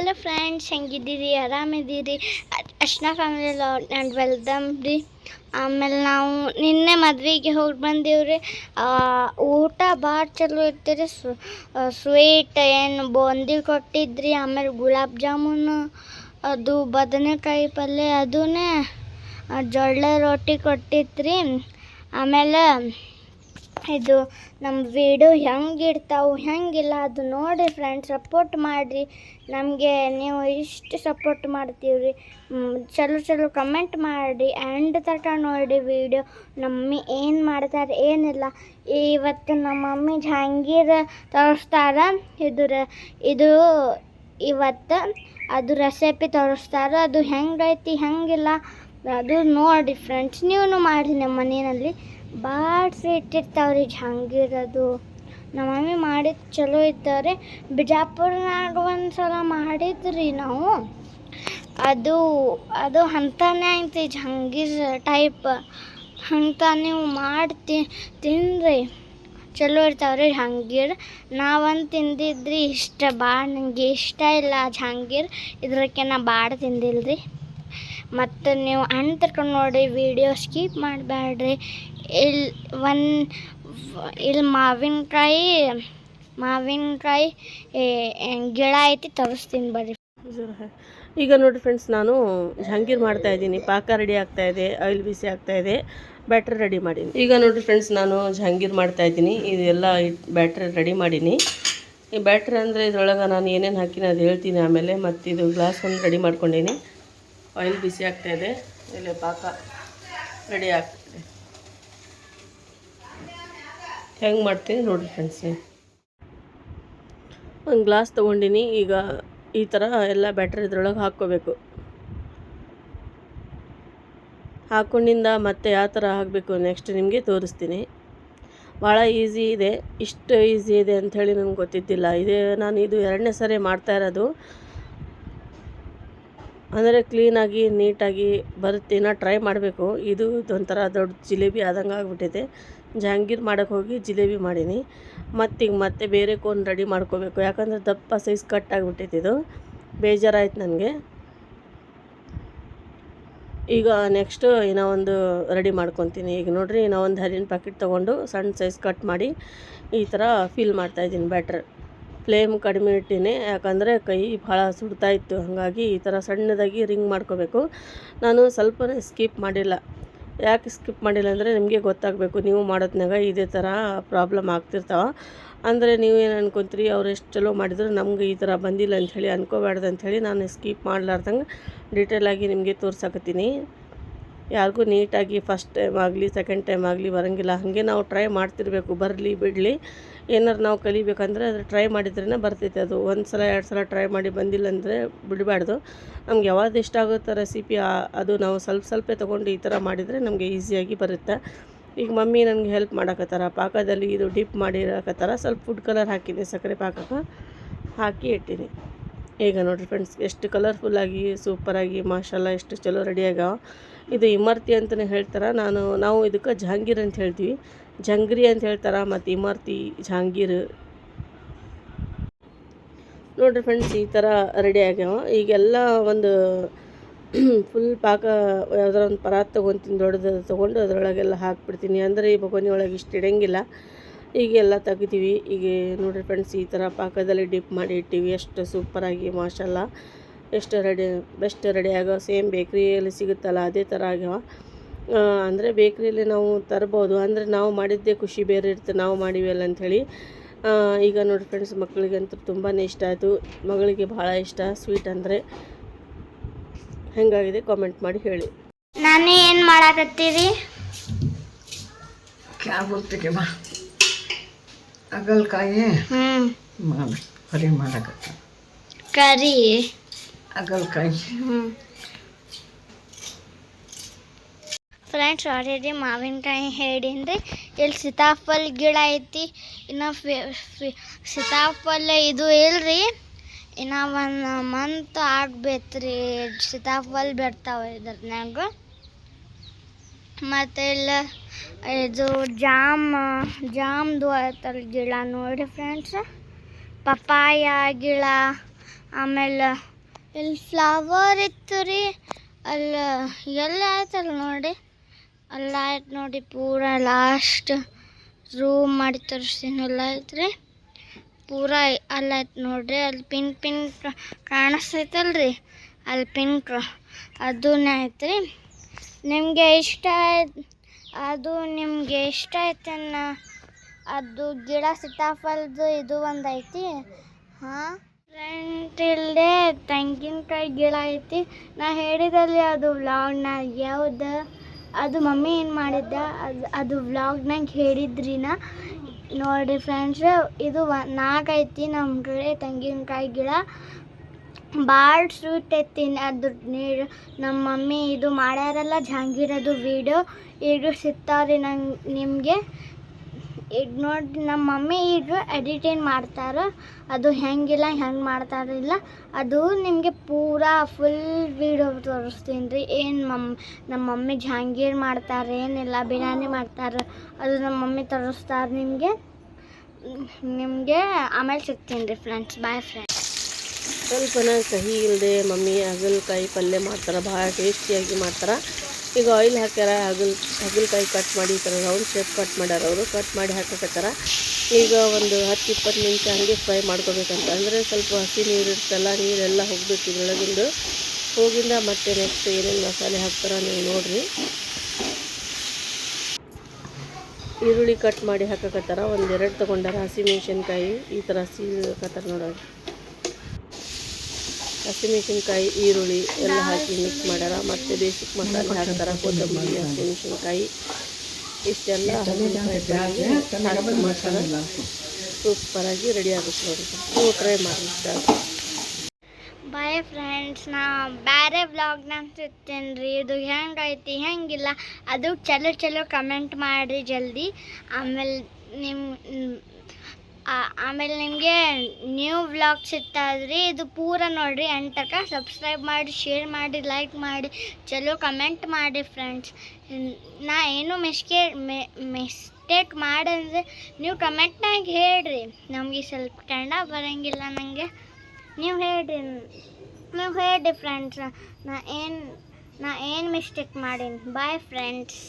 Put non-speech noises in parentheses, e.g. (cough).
Hello friends ಹೆಂಗಿದ್ದೀರಿ? ಆರಾಮಿದ್ದೀರಿ? ಅರ್ಶನ ಫ್ಯಾಮಿಲಿ ಆ್ಯಂಡ್ ವೆಲ್ಕಮ್ ರೀ. ಆಮೇಲೆ ನಾವು ನಿನ್ನೆ ಮದ್ವೆಗೆ ಹೋಗಿ ಬಂದೀವ್ರಿ. ಆ, ಊಟ ಭಾಳ ಚಲೋ ಇರ್ತೀರಿ ಸ್ವೀಟ್ ಏನು ಬೂಂದಿ ಕೊಟ್ಟಿದ್ರಿ ಆಮೇಲೆ ಗುಲಾಬ್ ಜಾಮೂನು ಅದು ಬದನೆಕಾಯಿ ಪಲ್ಯ ಅದೂ ಜೊಳ್ಳೆ ರೊಟ್ಟಿ ಕೊಟ್ಟಿದ್ರಿ ಆಮೇಲೆ ಇದು ನಮ್ಮ ವಿಡಿಯೋ ಹೆಂಗೆ ಇರ್ತಾವೆ ಹೆಂಗಿಲ್ಲ ಅದು ನೋಡಿ ಫ್ರೆಂಡ್ಸ್ ಸಪೋರ್ಟ್ ಮಾಡಿರಿ. ನಮಗೆ ನೀವು ಇಷ್ಟು ಸಪೋರ್ಟ್ ಮಾಡ್ತೀವ್ರಿ. ಚಲೋ ಚಲೋ ಕಮೆಂಟ್ ಮಾಡಿರಿ. ಆ್ಯಂಡ್ ತನಕ ನೋಡಿ ವಿಡಿಯೋ ನಮ್ಮಿ ಏನು ಮಾಡ್ತಾರೆ ಏನಿಲ್ಲ. ಇವತ್ತು ನಮ್ಮ ಮಮ್ಮಿ ಜಹಾಂಗೀರ್ ತೋರಿಸ್ತಾರ ಇದ್ರ ಇದು ಇವತ್ತು ಅದು ರೆಸಿಪಿ ತೋರಿಸ್ತಾರ. ಅದು ಹೆಂಗೈತಿ ಹೆಂಗಿಲ್ಲ ಅದು ನೋಡಿ ಫ್ರೆಂಡ್ಸ್ ನೀವು ಮಾಡಿ ನಮ್ಮ ಮನೆಯಲ್ಲಿ. ಇರ್ತಾವ್ರಿ ಜಹಾಂಗೀರ್ ಅದು ನಮ್ಮ ಮಮ್ಮಿ ಮಾಡಿದ್ದು ಚಲೋ ಇದ್ದಾರೆ ಬಿಜಾಪುರ್ನಾಗ ಒಂದು ಸಲ ಮಾಡಿದ್ರಿ ನಾವು. ಅದು ಅದು ಅಂತಾನೆ ಐತಿ ಜಹಾಂಗೀರ್ ಟೈಪ್ ಅಂತ ನೀವು ಮಾಡಿ ತಿನ್ನಿರಿ ಚಲೋ ಇರ್ತಾವ್ರಿ ಜಹಾಂಗೀರ್ ನಾವಂದು ತಿಂದಿದ್ರಿ ಇಷ್ಟ ಭಾಳ ನನಗೆ ಇಷ್ಟ ಇಲ್ಲ ಜಹಾಂಗೀರ್ ಇದ್ರಕ್ಕೆ ನಾ ಭಾಳ ರೀ ಮತ್ತು ನೀವು ಹಣ್ಣು ತರ್ಕೊಂಡು ನೋಡಿ ವಿಡಿಯೋ ಸ್ಕಿಪ್ ಮಾಡಬೇಡ್ರಿ ಇಲ್ಲಿ ಒನ್ ಇಲ್ಲಿ ಮಾವಿನಕಾಯಿ ಮಾವಿನಕಾಯಿ ಗಿಡ ಐತಿ ತೋರಿಸ್ತೀನಿ ಬರ್ರಿ. ಈಗ ನೋಡಿ ಫ್ರೆಂಡ್ಸ್ ನಾನು ಜಹಾಂಗೀರ್ ಮಾಡ್ತಾ ಇದ್ದೀನಿ, ಪಾಕ ರೆಡಿ ಆಗ್ತಾ ಇದೆ ಆಯಿಲ್ ಬಿಸಿ ಆಗ್ತಾ ಇದೆ ಬ್ಯಾಟ್ರಿ ರೆಡಿ ಮಾಡೀನಿ. ಈಗ ನೋಡಿ ಫ್ರೆಂಡ್ಸ್ ನಾನು ಜಹಾಂಗೀರ್ ಮಾಡ್ತಾ ಇದ್ದೀನಿ, ಇದೆಲ್ಲ ಬ್ಯಾಟ್ರಿ ರೆಡಿ ಮಾಡೀನಿ. ಈ ಬ್ಯಾಟ್ರಿ ಅಂದರೆ ಇದ್ರೊಳಗೆ ನಾನು ಏನೇನು ಹಾಕಿನಿ ಅದು ಹೇಳ್ತೀನಿ ಆಮೇಲೆ, ಮತ್ತು ಇದು ಗ್ಲಾಸ್ ಒಂದು ರೆಡಿ ಮಾಡ್ಕೊಂಡೀನಿ. ಆಯಿಲ್ ಬಿಸಿ ಆಗ್ತಾ ಇದೆ, ಇಲ್ಲಿ ಪಾಕ ರೆಡಿ ಆಗ್ತಿದೆ ಹೆಂಗೆ ಮಾಡ್ತೀನಿ ನೋಡಿರಿ ಫ್ರೆಂಡ್ಸ್ ಒಂದು ಗ್ಲಾಸ್ ತೊಗೊಂಡಿನಿ, ಈಗ ಈ ಥರ ಎಲ್ಲ ಬ್ಯಾಟ್ರಿ ಇದ್ರೊಳಗೆ ಹಾಕ್ಕೋಬೇಕು. ಹಾಕ್ಕೊಂಡಿಂದ ಮತ್ತೆ ಯಾವ ಥರ ಹಾಕಬೇಕು ನೆಕ್ಸ್ಟ್ ನಿಮಗೆ ತೋರಿಸ್ತೀನಿ. ಭಾಳ ಈಸಿ ಇದೆ, ಇಷ್ಟು ಈಸಿ ಇದೆ ಅಂಥೇಳಿ ನನಗೆ ಗೊತ್ತಿದ್ದಿಲ್ಲ. ಇದೇ ನಾನು ಇದು ಎರಡನೇ ಸರಿ ಮಾಡ್ತಾ ಇರೋದು. ಅಂದರೆ ಕ್ಲೀನಾಗಿ ನೀಟಾಗಿ ಬರುತ್ತೆ, ಇನ್ನೂ ಟ್ರೈ ಮಾಡಬೇಕು. ಇದು ಒಂಥರ ದೊಡ್ಡ ಜಿಲೇಬಿ ಆದಂಗೆ ಆಗ್ಬಿಟ್ಟಿದೆ. ಜಹಾಂಗೀರ್ ಮಾಡೋಕ್ಕೆ ಹೋಗಿ ಜಿಲೇಬಿ ಮಾಡೀನಿ. ಮತ್ತು ಈಗ ಮತ್ತೆ ಬೇರೆ ಕೋನ್ ರೆಡಿ ಮಾಡ್ಕೋಬೇಕು. ಯಾಕಂದರೆ ದಪ್ಪ ಸೈಜ್ ಕಟ್ ಇದು. ಬೇಜಾರಾಯ್ತು ನನಗೆ. ಈಗ ನೆಕ್ಸ್ಟ್ ಇನ್ನೂ ಒಂದು ರೆಡಿ ಮಾಡ್ಕೊತೀನಿ. ಈಗ ನೋಡಿರಿ ಇನ್ನೂ ಒಂದು ಹರಿನ ಪ್ಯಾಕೆಟ್ ತೊಗೊಂಡು ಸಣ್ಣ ಸೈಜ್ ಕಟ್ ಮಾಡಿ ಈ ಥರ ಫಿಲ್ ಮಾಡ್ತಾಯಿದ್ದೀನಿ ಬ್ಯಾಟ್ರ್ ಫ್ಲೇಮ್ ಕಡಿಮೆ ಇಟ್ಟಿನಿ. ಯಾಕಂದರೆ ಕೈ ಭಾಳ ಸುಡ್ತಾಯಿತ್ತು ಹಾಗಾಗಿ ಈ ಥರ ಸಣ್ಣದಾಗಿ ರಿಂಗ್ ಮಾಡ್ಕೋಬೇಕು. ನಾನು ಸ್ವಲ್ಪನೇ ಸ್ಕಿಪ್ ಮಾಡಿಲ್ಲ. ಯಾಕೆ ಸ್ಕಿಪ್ ಮಾಡಿಲ್ಲ ಅಂದರೆ ನಿಮಗೆ ಗೊತ್ತಾಗಬೇಕು. ನೀವು ಮಾಡೋದ್ನಾಗ ಇದೇ ಥರ ಪ್ರಾಬ್ಲಮ್ ಆಗ್ತಿರ್ತಾವೆ. ಅಂದರೆ ಏನು ಅನ್ಕೊಂತೀರಿ, ಅವ್ರು ಎಷ್ಟು ಚಲೋ ಮಾಡಿದ್ರು ನಮ್ಗೆ ಈ ಥರ ಬಂದಿಲ್ಲ ಅಂಥೇಳಿ ಅನ್ಕೋಬಾರ್ದು ಅಂಥೇಳಿ ನಾನು ಸ್ಕಿಪ್ ಮಾಡ್ಲಾರ್ದಂಗೆ ಡೀಟೇಲಾಗಿ ನಿಮಗೆ ತೋರ್ಸಕತ್ತೀನಿ. ಯಾರಿಗೂ ನೀಟಾಗಿ ಫಸ್ಟ್ ಟೈಮ್ ಆಗಲಿ ಸೆಕೆಂಡ್ ಟೈಮ್ ಆಗಲಿ ಬರೋಂಗಿಲ್ಲ. ಹಾಗೆ ನಾವು ಟ್ರೈ ಮಾಡ್ತಿರಬೇಕು, ಬರಲಿ, ಬಿಡಲಿ. ಏನಾರು ನಾವು ಕಲಿಬೇಕಂದ್ರೆ ಅದು ಟ್ರೈ ಮಾಡಿದ್ರೇ ಬರ್ತೈತೆ ಅದು. ಒಂದು ಸಲ ಎರಡು ಸಲ ಟ್ರೈ ಮಾಡಿ ಬಂದಿಲ್ಲ ಅಂದರೆ ಬಿಡಬಾರ್ದು. ನಮ್ಗೆ ಯಾವಾಗ ಇಷ್ಟ ಆಗುತ್ತೆ ರೆಸಿಪಿ ಅದು ನಾವು ಸ್ವಲ್ಪ ಸ್ವಲ್ಪ ತೊಗೊಂಡು ಈ ಥರ ಮಾಡಿದರೆ ನಮಗೆ ಈಸಿಯಾಗಿ ಬರುತ್ತೆ. ಈಗ ಮಮ್ಮಿ ನನಗೆ ಹೆಲ್ಪ್ ಮಾಡಕತ್ತಾರ. ಪಾಕದಲ್ಲಿ ಇದು ಡಿಪ್ ಮಾಡಿರಕತ್ತಾರ. ಸ್ವಲ್ಪ ಫುಡ್ ಕಲರ್ ಹಾಕಿದೆ, ಸಕ್ಕರೆ ಪಾಕಕ್ಕೆ. ಹಾಕಿ ಇಟ್ಟಿನಿ. ಈಗ ನೋಡಿರಿ ಫ್ರೆಂಡ್ಸ್ ಎಷ್ಟು ಕಲರ್ಫುಲ್ಲಾಗಿ ಸೂಪರಾಗಿ ಮಾಷಾಲ್ಲ ಎಷ್ಟು ಚಲೋ ರೆಡಿ ಆಗ್ಯಾವ. ಇದು ಇಮರ್ತಿ ಅಂತಲೇ ಹೇಳ್ತಾರೆ. ನಾನು, ನಾವು ಇದಕ್ಕೆ ಜಹಾಂಗೀರ್ ಅಂತ ಹೇಳ್ತೀವಿ. ಜಂಗ್ರಿ ಅಂತ ಹೇಳ್ತಾರೆ ಮತ್ತು ಇಮರ್ತಿ, ಜಹಾಂಗೀರ್. ನೋಡಿರಿ ಫ್ರೆಂಡ್ಸ್ ಈ ಥರ ರೆಡಿ ಆಗ್ಯಾವ. ಈಗೆಲ್ಲ ಒಂದು (clears throat) ಫುಲ್ ಪಾಕ ಯಾವ್ದಾರ ಒಂದು ಪರಾತ್ ತೊಗೊತೀನಿ, ದೊಡ್ಡದು ತೊಗೊಂಡು ಅದರೊಳಗೆಲ್ಲ ಹಾಕ್ಬಿಡ್ತೀನಿ. ಅಂದರೆ ಈ ಬೊಗೊನಿ ಒಳಗೆ ಇಷ್ಟು ಇಡೋಂಗಿಲ್ಲ. ಈಗೆಲ್ಲ ತೆಗಿತೀವಿ. ಈಗ ನೋಡಿರಿ ಫ್ರೆಂಡ್ಸ್ ಈ ಥರ ಪಾಕದಲ್ಲಿ ಡಿಪ್ ಮಾಡಿ ಇಟ್ಟಿವಿ. ಎಷ್ಟು ಸೂಪರಾಗಿ ಮಾಷಲ್ಲ ಎಷ್ಟು ರೆಡಿ ಬೆಸ್ಟ್ ರೆಡಿ ಆಗೋ ಸೇಮ್ ಬೇಕ್ರಿಯಲ್ಲಿ ಸಿಗುತ್ತಲ್ಲ ಅದೇ ಥರ ಆಗ್ಯಾವ. ಅಂದರೆ ಬೇಕ್ರಿಯಲ್ಲಿ ನಾವು ತರ್ಬೋದು ಅಂದರೆ ನಾವು ಮಾಡಿದ್ದೇ ಖುಷಿ ಬೇರೆ ಇರುತ್ತೆ ನಾವು ಮಾಡಿವಲ್ಲ ಅಂಥೇಳಿ ಈಗ ನೋಡಿ ಫ್ರೆಂಡ್ಸ್ ಮಕ್ಕಳಿಗಂತೂ ತುಂಬಾ ಇಷ್ಟ ಆಯಿತು. ಮಗಳಿಗೆ ಭಾಳ ಇಷ್ಟ ಸ್ವೀಟ್ ಅಂದರೆ. ಹೆಂಗಾಗಿದೆ ಕಾಮೆಂಟ್ ಮಾಡಿ ಹೇಳಿ. ನಾನು ಏನು ಮಾಡಾಕತ್ತೀರಿ? ಬಾ. ಅಗಲ್ಕಾಯಿ ಹ್ಞೂ ಮಾಡಿ ಫ್ರೈ ಮಾಡಕತ್ತ ಕರಿ? ಫ್ರೆಂಡ್ಸ್ ಆಲ್ರೆಡಿ ಮಾವಿನಕಾಯಿ ಹೇಳಿಂದ್ರೆ ಇಲ್ಲಿ ಸೀತಾಫಲ ಗಿಡ ಐತಿ. ಇನ್ನು ಸೀತಾಫಲ ಇದು ಇಲ್ರಿ. ಇನ್ನು ಒಂದು ಮಂತ್ ಆಗ್ಬೇಕ್ರಿ ಸೀತಾಫಲ ಬಿಡ್ತಾವೆ ಇದ್ರನ್ಯಾಗ. ಮತ್ತು ಇಲ್ಲ, ಇದು ಜಾಮ್, ಜಾಮ್ದು ಆಯ್ತಲ್ಲ ಗಿಡ ನೋಡಿ ಫ್ರೆಂಡ್ಸ್ ಪಪ್ಪಾಯ ಗಿಡ ಆಮೇಲೆ ಇಲ್ಲಿ ಫ್ಲವರ್ ಇತ್ತು ರೀ? ಅಲ್ಲ, ಎಲ್ಲ ಆಯ್ತಲ್ಲ ನೋಡಿ. ಅಲ್ಲ ಆಯ್ತು ನೋಡಿ ಪೂರ ಲಾಸ್ಟ್ ರೂಮ್ ಮಾಡಿ ತೋರಿಸ್ತೀನಿ. ಎಲ್ಲ ಆಯ್ತು ರೀ? ಪೂರ ಅಲ್ಲ ನೋಡಿರಿ, ಅಲ್ಲಿ ಪಿನ್ ಪಿನ್ ಕಾಣಿಸ್ತೈತಲ್ರಿ. ಅಲ್ಲಿ ಪಿನ್ ಅದೂ ಆಯ್ತು ರೀ. ನಿಮಗೆ ಇಷ್ಟ ಆಯ್ತು ಅದು ನಿಮಗೆ ಇಷ್ಟ ಆಯ್ತನ್ನ ಅದು ಗಿಡ ಸಿತಾಫಲ್ದು ಇದು ಒಂದು ಐತಿ. ಹಾಂ? ಫ್ರೆಂಟ್ ಇಲ್ಲದೆ ತೆಂಗಿನಕಾಯಿ ಗಿಡ ಐತಿ. ನಾ ಹೇಳಿದಲ್ಲಿ ಅದು ವ್ಲಾಗ್ನ ಯಾವ್ದು? ಅದು ಮಮ್ಮಿ ಏನು ಮಾಡಿದ್ದ? ಅದು ಅದು ವ್ಲಾಗ್ನಾಗ ಹೇಳಿದ್ರಿ ನಾ. ನೋಡಿ ಫ್ರೆಂಡ್ಸ್ ಇದು ನಾಲ್ಕು ಐತಿ ನಮ್ಮ ಕಡೆ ತೆಂಗಿನಕಾಯಿ ಗಿಡ ಭಾಳ ಸ್ವೀಟ್ ಐತಿ ಅದ್ರ ನೀರು. ನಮ್ಮ ಮಮ್ಮಿ ಇದು ಮಾಡ್ಯಾರಲ್ಲ ಜಹಾಂಗೀರದು ವೀಡಿಯೋ ಈಗ ಸಿಗ್ತಾವ್ರಿ ನಂಗೆ ನಿಮಗೆ. ಈಗ ನೋಡಿ ನಮ್ಮ ಮಮ್ಮಿ ಈಗ ಎಡಿಟಿಂಗ್ ಮಾಡ್ತಾರೆ, ಅದು ಹೆಂಗಿಲ್ಲ, ಹೆಂಗೆ ಮಾಡ್ತಾರಿಲ್ಲ ಅದು ನಿಮಗೆ ಪೂರ ಫುಲ್ ವೀಡಿಯೋ ತೋರಿಸ್ತೀನಿ ರೀ. ಏನು ಮಮ್ ನಮ್ಮ ಮಮ್ಮಿ ಜಹಾಂಗೀರ್ ಮಾಡ್ತಾರೆ ಏನಿಲ್ಲ ಬಿರಿಯಾನಿ ಮಾಡ್ತಾರೆ, ಅದು ನಮ್ಮ ಮಮ್ಮಿ ತೋರಿಸ್ತಾರೆ ನಿಮಗೆ. ನಿಮಗೆ ಆಮೇಲೆ ಸಿಗ್ತೀನಿ ರೀ ಫ್ರೆಂಡ್ಸ್ ಬಾಯ್ ಫ್ರೆಂಡ್ಸ್ ಸ್ವಲ್ಪನ ಸಹಿ ಇಲ್ಲದೆ ಮಮ್ಮಿ ಹಾಗಲಕಾಯಿ ಪಲ್ಯ ಮಾಡ್ತಾರೆ, ಭಾಳ ಟೇಸ್ಟಿಯಾಗಿ ಮಾಡ್ತಾರೆ. ಈಗ ಆಯಿಲ್ ಹಾಕ್ಯಾರ, ಹಗಲ್, ಹಗಲ್ಕಾಯಿ ಕಟ್ ಮಾಡಿ ಈ ಥರ ರೌಂಡ್ ಶೇಪ್ ಕಟ್ ಮಾಡ್ಯಾರ ಅವರು. ಕಟ್ ಮಾಡಿ ಹಾಕಕತ್ತಾರ. ಈಗ ಒಂದು ಹತ್ತು, ಇಪ್ಪತ್ತು ನಿಮಿಷ ಹಂಗೆ ಫ್ರೈ ಮಾಡ್ಕೋಬೇಕಂತ. ಅಂದರೆ ಸ್ವಲ್ಪ ಹಸಿ ನೀರು ಇರ್ತಲ್ಲ, ನೀರೆಲ್ಲ ಹೋಗ್ಬೇಕು ಇದ್ರೊಳಗಿಂದು. ಹೋಗಿಂದ ಮತ್ತೆ ನೆಕ್ಸ್ಟ್ ಏನೇನು ಮಸಾಲೆ ಹಾಕ್ತಾರ ನೀವು ನೋಡಿರಿ. ಈರುಳ್ಳಿ ಕಟ್ ಮಾಡಿ ಹಾಕಕತ್ತಾರ. ಒಂದೆರಡು ತೊಗೊಂಡಾರ ಹಸಿಮೆಣ್ಸಿನ್ಕಾಯಿ ಈ ಥರ ಹಸಿ ಹಾಕತ್ತಾರ ನೋಡೋದು ಹಸಿಮೆಣಸಿನ್ಕಾಯಿ, ಈರುಳ್ಳಿ ಎಲ್ಲ ಹಾಕಿ ಮಿಕ್ಸ್ ಮಾಡ್ಯಾರ. ಮತ್ತು ಬೇಸಿಕ್ ಮಸಾಲೆ ಹಾಕ್ತಾರ ಕೊತ್ತಂಬರಿ, ಹಸಿಮೆಣಸಿನ್ಕಾಯಿ, ಇಷ್ಟೆಲ್ಲ ಹಾಕಿ ಸೂಪರಾಗಿ ರೆಡಿ ಆಗುತ್ತೆ ನೋಡಿ ನೀವು ಟ್ರೈ ಮಾಡಿ. ಬಾಯ್ ಫ್ರೆಂಡ್ಸ್ ನಾ ಬೇರೆ ವ್ಲಾಗ್ನಾಗ ಸಿಗ್ತೇನೆ ರೀ ಇದು ಹೆಂಗೈತಿ, ಹೆಂಗಿಲ್ಲ, ಅದು ಚಲೋ ಚಲೋ ಕಮೆಂಟ್ ಮಾಡಿರಿ ಜಲ್ದಿ. ಆಮೇಲೆ ನಿಮ್ಮ ಆಮೇಲೆ ನಿಮಗೆ ನ್ಯೂ ವ್ಲಾಗ್ ಸಿಗ್ತಾಯಿದ್ರಿ, ಇದು ಪೂರ ನೋಡಿರಿ ಎಂಟಕ ಸಬ್ಸ್ಕ್ರೈಬ್ ಮಾಡಿ ಶೇರ್ ಮಾಡಿ ಲೈಕ್ ಮಾಡಿ, ಚಲೋ ಕಮೆಂಟ್ ಮಾಡಿ ಫ್ರೆಂಡ್ಸ್ ನಾ ಏನು ಮಿಸ್ಕೆ ಮಿಸ್ಟೇಕ್ ಮಾಡಂದ್ರೆ ನೀವು ಕಮೆಂಟ್ನಾಗ ಹೇಳ್ರಿ. ನಮಗೆ ಸ್ವಲ್ಪ ಕನ್ನಡ ಬರೋಂಗಿಲ್ಲ ನನಗೆ ನೀವು ಹೇಳ್ರಿ ನೀವು ಹೇಳ್ರಿ ಫ್ರೆಂಡ್ಸ್ ನಾ ಏನು ನಾ ಏನು ಮಿಸ್ಟೇಕ್ ಮಾಡೀನಿ? Bye friends